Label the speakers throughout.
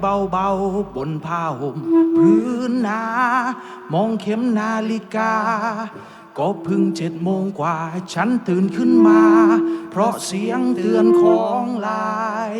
Speaker 1: เบาๆ บนผ้าห่มพื้นหนา มองเข็มนาฬิกา ก็พึ่งเจ็ดโมงกว่า ฉันตื่นขึ้นมา เพราะเสียงเตือนของลาย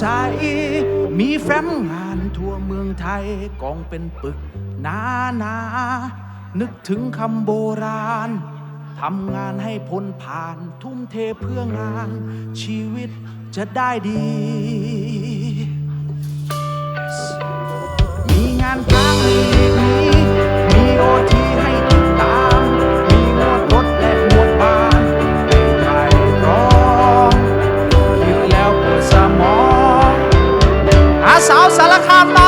Speaker 1: ใส มีแฟ้มงานทั่วเมืองไทยกองเป็นปึกหนาหนานึกถึงคำโบราณทำงานให้พ้นผ่านทุ่มเทเพื่องาน ชีวิตจะได้ดี มีงานทางหลีกนี้มีโอที นะครับ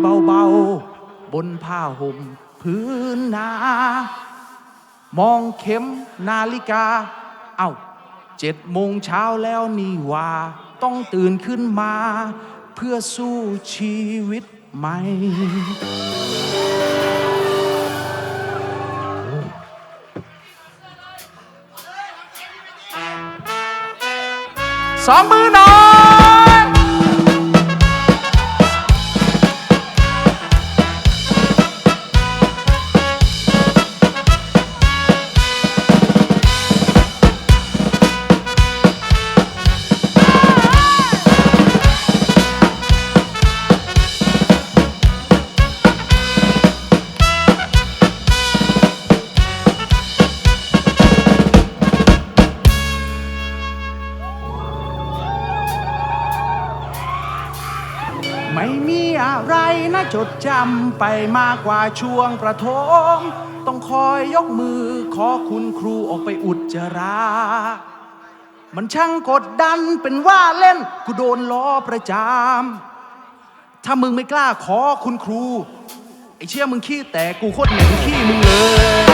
Speaker 1: เบาๆ บนผ้าห่มพื้นนา มองเข็มนาฬิกา เอ้าเจ็ดโมงเช้าแล้วนี่ว่า ต้องตื่นขึ้นมา เพื่อสู้ชีวิตใหม่สองมือหน่อย จำไปมากกว่าช่วงประถมต้องคอยยกมือขอคุณครูออกไปอุจจาระมันช่างกดดันเป็นว่าเล่น กูโดนล้อประจามถ้ามึงไม่กล้าขอคุณครู ไอ้เชี่ยมึงขี้แต่กูโคตรเหม็นขี้มึงเลย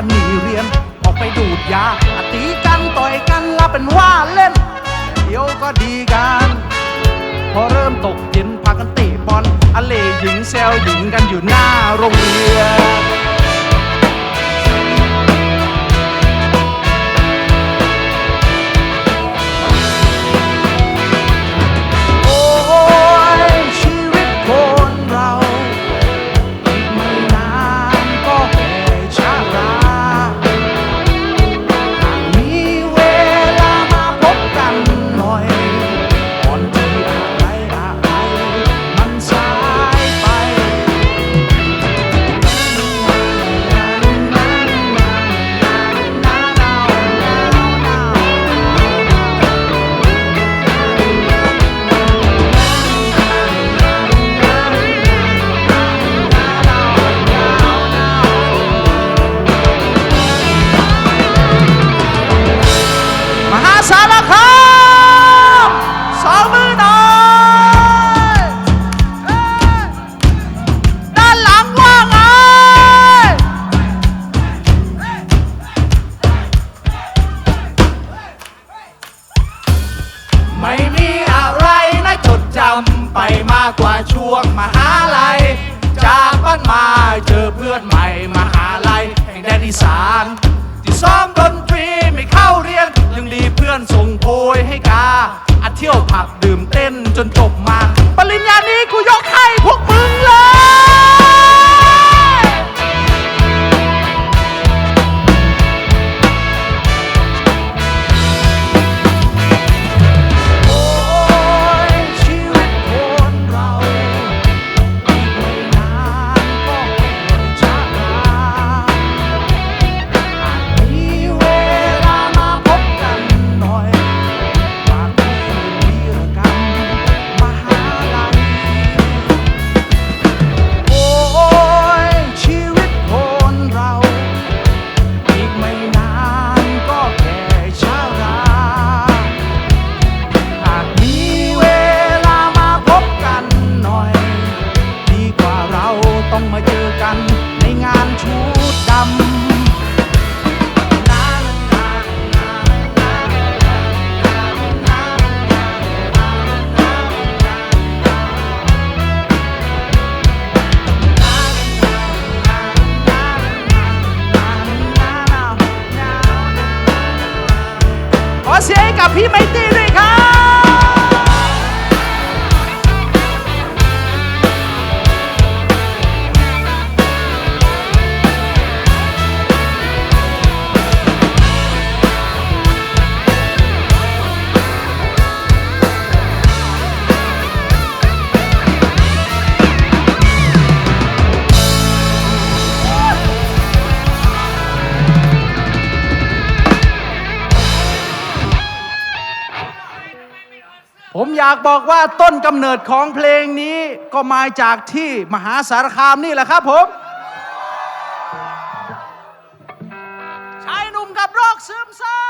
Speaker 1: กันหนีเรียน ออกไปดูดยาตีกันต่อยกันล้วเป็นว่าเล่น เดี๋ยวก็ดีกัน พอเริ่มตกเย็นพากันเตะบอลอะเลหญิงแซวหญิงกันอยู่หน้าโรงเรียนากว่าช่วงมหาลัย จากบ้านมาเจอเพื่อนใหม่ากบอกว่าต้นกำเนิดของเพลงนี้ก็มาจากที่มหาสารคามนี่แหละครับผมชายหนุ่มกับโรคซึมเศร้า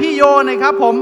Speaker 1: พี่โยนะครับผม